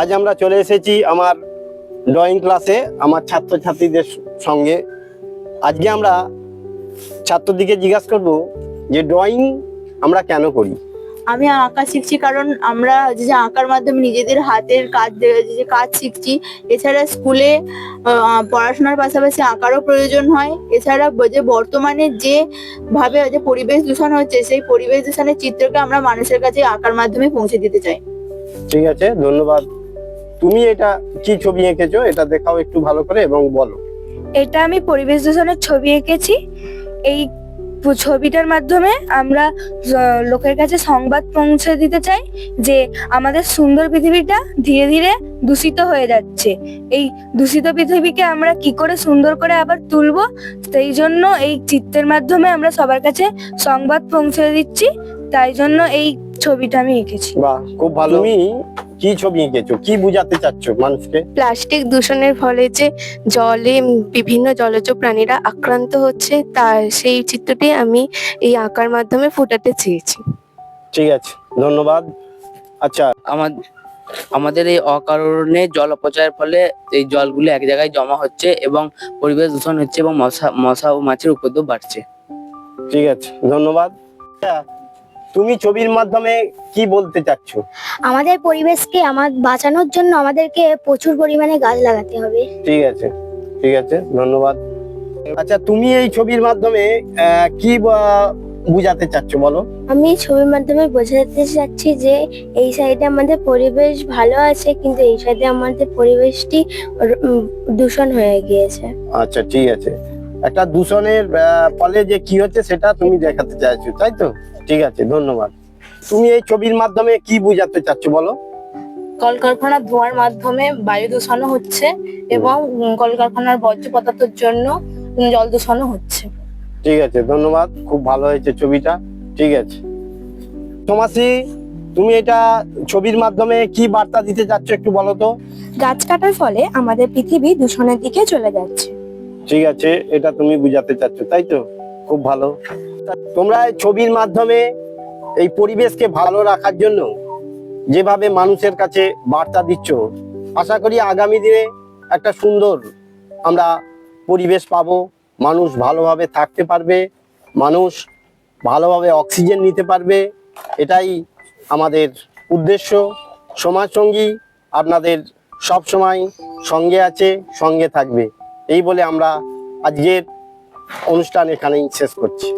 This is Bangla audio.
আজ আমরা চলে এসেছি আমার ড্রয়িং ক্লাসে আমার ছাত্রছাত্রীদের সঙ্গে। আজকে আমরা ছাত্রদিকে জিজ্ঞাসা করব যে ড্রয়িং আমরা কেন করি? আমি আঁকা শিখছি কারণ আমরা যে যে আঁকার মাধ্যমে নিজেদের হাতের কাজ যে কাজ শিখছি এছাড়া স্কুলে পড়াশোনার পাশাপাশি আঁকারও প্রয়োজন হয়। এছাড়া যে বর্তমানে যে ভাবে যে পরিবেশ দূষণ হচ্ছে সেই পরিবেশ দূষণের চিত্রকে আমরা মানুষের কাছে আঁকার মাধ্যমে পৌঁছে দিতে চাই। ঠিক আছে ধন্যবাদ। তুমি এটা কি ছবি এঁকেছো এটা দেখাও একটু ভালো করে এবং বলো। এটা আমি পরিবেশ দূষণের ছবি এঁকেছি। এই ছবিটার মাধ্যমে আমরা লোকের কাছে সংবাদ পৌঁছে দিতে চাই যে আমাদের সুন্দর পৃথিবীটা ধীরে ধীরে দূষিত হয়ে যাচ্ছে। এই দূষিত পৃথিবীকে আমরা কি করে সুন্দর করে আবার তুলবো সেই জন্য এই চিত্রের মাধ্যমে আমরা সবার কাছে সংবাদ পৌঁছে দিচ্ছি। তাই জন্য এই ছবিটা আমি এঁকেছি। বাহ খুব ভালো। তুমি কি ছবি এঁকেছো? কি বুঝাতে চাচ্ছ মানুষকে? প্লাস্টিক দূষণের ফলে যে জলে বিভিন্ন জলজ প্রাণীরা আক্রান্ত হচ্ছে তার সেই চিত্রটি আমি এই আঁকার মাধ্যমে ফুটাতে চেয়েছি। ঠিক আছে ধন্যবাদ। আচ্ছা আমার আমাদের এই অকারণে জল অপচয়ের ফলে এই জলগুলো এক জায়গায় জমা হচ্ছে এবং পরিবেশ দূষণ হচ্ছে এবং মশা মশা ও মাছের উপদ্রব বাড়ছে। ঠিক আছে ধন্যবাদ। আচ্ছা, তুমি ছবির মাধ্যমে কি বলতে চাচ্ছ? আমাদের পরিবেশকে আমার বাঁচানোর জন্য আমাদেরকে প্রচুর পরিমাণে গাছ লাগাতে হবে। ঠিক আছে ঠিক আছে ধন্যবাদ। আচ্ছা তুমি এই ছবির মাধ্যমে কি বুঝাতে চাচ্ছ বলো? আমি ছবির মাধ্যমে বোঝাতে চাচ্ছি যে এই সাইডে আমাদের পরিবেশ ভালো আছে কিন্তু এই সাইডে আমাদের পরিবেশটি দূষণ হয়ে গিয়েছে। আচ্ছা ঠিক আছে। একটা দূষণের ফলে যে কি হচ্ছে সেটা তুমি দেখাতে চাইছো তাই তো? ঠিক আছে ধন্যবাদ। তুমি এই ছবির মাধ্যমে কি বুঝাতে চাচ্ছ বলো? কলকারখানার ধোঁয়ার মাধ্যমে বায়ু দূষণও হচ্ছে এবং কলকারখানার বর্জ্য পদার্থের জন্য জল দূষণও হচ্ছে। ঠিক আছে ধন্যবাদ খুব ভালো হয়েছে ছবিটা ঠিক আছে। তোমাসি তুমি এটা ছবির মাধ্যমে কি বার্তা দিতে চাচ্ছ একটু বলো তো? গাছ কাটার ফলে আমাদের পৃথিবী দূষণের দিকে চলে যাচ্ছে। ঠিক আছে, এটা তুমি বুঝাতে চাচ্ছ, তাই তো? খুব ভালো। তোমরা ছবির মাধ্যমে এই পরিবেশকে ভালো রাখার জন্য যেভাবে মানুষের কাছে বার্তা দিচ্ছ, আশা করি আগামী দিনে একটা সুন্দর আমরা পরিবেশ পাবো। মানুষ ভালোভাবে থাকতে পারবে, মানুষ ভালোভাবে অক্সিজেন নিতে পারবে, এটাই আমাদের উদ্দেশ্য। সমাজসঙ্গী আপনাদের সব সময় সঙ্গে আছে, সঙ্গে থাকবে। এই বলে আমরা আজকের অনুষ্ঠান এখানেই শেষ করছি।